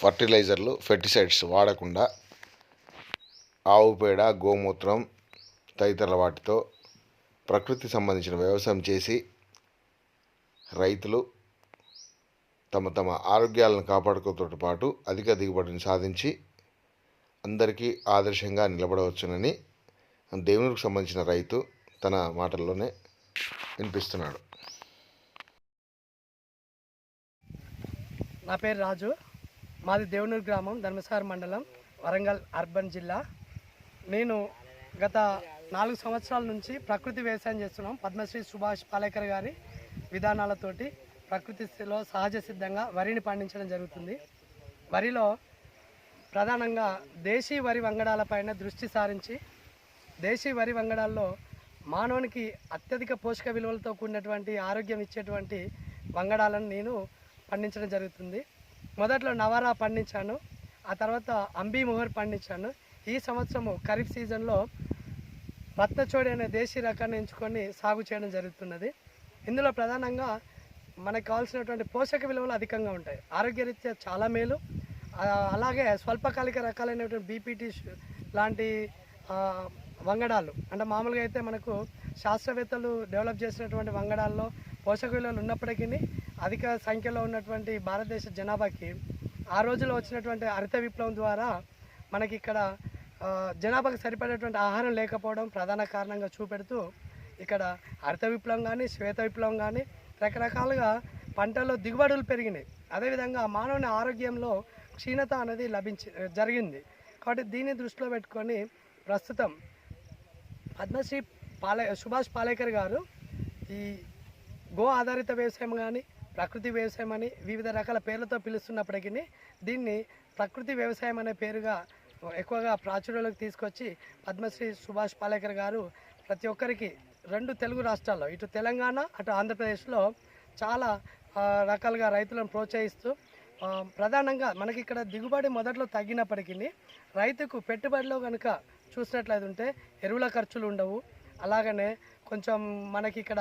ఫర్టిలైజర్లు ఫెర్టిసైడ్స్ వాడకుండా ఆవు పేడ గోమూత్రం తదితర వాటితో ప్రకృతి సంబంధించిన వ్యవసాయం చేసి రైతులు తమ తమ ఆరోగ్యాలను కాపాడుకోవడంతో పాటు అధిక దిగుబడిని సాధించి అందరికీ ఆదర్శంగా నిలబడవచ్చునని దేవునికి సంబంధించిన రైతు తన మాటల్లోనే వినిపిస్తున్నాడు. నా పేరు రాజు. మాది దేవునూరు గ్రామం ధర్మసార మండలం వరంగల్ అర్బన్ జిల్లా. నేను గత నాలుగు సంవత్సరాల నుంచి ప్రకృతి వ్యవసాయం చేస్తున్నాం. పద్మశ్రీ సుభాష్ పాలేకర్ గారి విధానాలతోటి ప్రకృతిలో సహజ సిద్ధంగా వరిని పండించడం జరుగుతుంది. వరిలో ప్రధానంగా దేశీ వరి వంగడాలపైన దృష్టి సారించి దేశీ వరి వంగడాల్లో మానవునికి అత్యధిక పోషక విలువలతో కూడినటువంటి ఆరోగ్యం ఇచ్చేటువంటి వంగడాలను నేను పండించడం జరుగుతుంది. మొదట్లో నవారా పండించాను ఆ తర్వాత అంబీ మొహర్ పండించాను. ఈ సంవత్సరము ఖరీఫ్ సీజన్లో రత్నచోడి అనే దేశీ రకాన్ని ఎంచుకొని సాగు చేయడం జరుగుతున్నది. ఇందులో ప్రధానంగా మనకు కావాల్సినటువంటి పోషక విలువలు అధికంగా ఉంటాయి. ఆరోగ్యరీత్యా చాలా మేలు. అలాగే స్వల్పకాలిక రకాలైనటువంటి బీపీటీ లాంటి వంగడాలు అంటే మామూలుగా అయితే మనకు శాస్త్రవేత్తలు డెవలప్ చేసినటువంటి వంగడాల్లో పోషక విలువలు ఉన్నప్పటికీ అధిక సంఖ్యలో ఉన్నటువంటి భారతదేశ జనాభాకి ఆ రోజుల్లో వచ్చినటువంటి హరిత విప్లవం ద్వారా మనకి ఇక్కడ జనాభాకి జనాభాకు సరిపడేటువంటి ఆహారం లేకపోవడం ప్రధాన కారణంగా చూపెడుతూ ఇక్కడ హరిత విప్లవం కానీ శ్వేత విప్లవం కానీ రకరకాలుగా పంటల్లో దిగుబడులు పెరిగినాయి. అదేవిధంగా మానవుని ఆరోగ్యంలో క్షీణత అనేది లభించి జరిగింది. కాబట్టి దీన్ని దృష్టిలో పెట్టుకొని ప్రస్తుతం పద్మశ్రీ పాలే సుభాష్ పాలేకర్ గారు ఈ గో ఆధారిత వ్యవసాయం కానీ ప్రకృతి వ్యవసాయం అని వివిధ రకాల పేర్లతో పిలుస్తున్నప్పటికీ దీన్ని ప్రకృతి వ్యవసాయం అనే పేరుగా ఎక్కువగా ప్రాచుర్యంలోకి తీసుకొచ్చి పద్మశ్రీ సుభాష్ పాలేకర్ గారు ప్రతి ఒక్కరికి రెండు తెలుగు రాష్ట్రాల్లో ఇటు తెలంగాణ అటు ఆంధ్రప్రదేశ్లో చాలా రకాలుగా రైతులను ప్రోత్సహిస్తూ ప్రధానంగా మనకి ఇక్కడ దిగుబడి మొదట్లో తగ్గినప్పటికీ రైతుకు పెట్టుబడిలో కనుక చూసినట్లయితే ఉంటే ఎరువుల ఖర్చులు ఉండవు. అలాగనే కొంచెం మనకి ఇక్కడ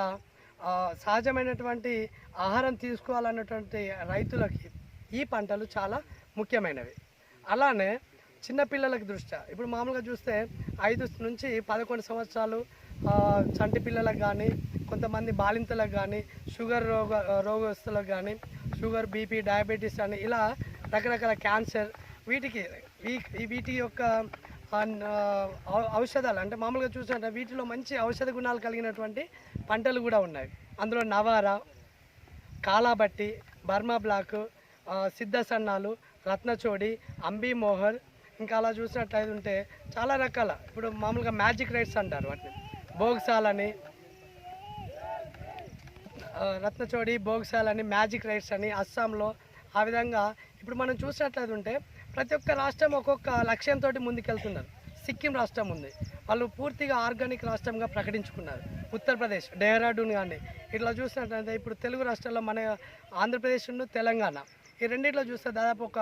సహజమైనటువంటి ఆహారం తీసుకోవాలన్నటువంటి రైతులకి ఈ పంటలు చాలా ముఖ్యమైనవి. అలానే చిన్నపిల్లలకి దృష్ట్యా. ఇప్పుడు మామూలుగా చూస్తే ఐదు నుంచి పదకొండు సంవత్సరాలు చంటి పిల్లలకు కానీ కొంతమంది బాలింతలకు కానీ షుగర్ రోగ రోగస్తులకు కానీ షుగర్ బీపీ డయాబెటీస్ అని ఇలా రకరకాల క్యాన్సర్ వీటికి వీటి యొక్క ఔషధాలు అంటే మామూలుగా చూసినట్టు వీటిలో మంచి ఔషధ గుణాలు కలిగినటువంటి పంటలు కూడా ఉన్నాయి. అందులో నవారా కాలాబట్టి బర్మా బ్లాక్ సిద్ధ సన్నాలు రత్నచోడి అంబీ మోహర్ ఇంకా అలా చూసినట్లయితే ఉంటే చాలా రకాల ఇప్పుడు మామూలుగా మ్యాజిక్ రైట్స్ అంటారు వాటిని. భోగశాలని రత్నచోడి భోగశాలని మ్యాజిక్ రైట్స్ అని అస్సాంలో ఆ విధంగా ఇప్పుడు మనం చూసినట్లయితే ఉంటే ప్రతి ఒక్క రాష్ట్రం ఒక్కొక్క లక్ష్యంతో ముందుకెళ్తున్నారు. సిక్కిం రాష్ట్రం ఉంది. వాళ్ళు పూర్తిగా ఆర్గానిక్ రాష్ట్రంగా ప్రకటించుకున్నారు. ఉత్తరప్రదేశ్ డెహ్రాడూన్ కానీ. ఇట్లా చూసినట్లయితే ఇప్పుడు తెలుగు రాష్ట్రాల్లో మన ఆంధ్రప్రదేశ్ ఉన్ను తెలంగాణ. ఈ రెండిట్లో చూస్తే దాదాపు ఒక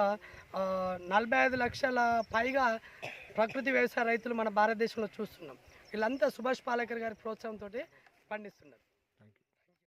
నలభై ఐదు లక్షల పైగా ప్రకృతి వ్యవసాయ రైతులు మన భారతదేశంలో చూస్తున్నాం. వీళ్ళంతా సుభాష్ పాలేకర్ గారి ప్రోత్సాహంతో పండిస్తున్నారు.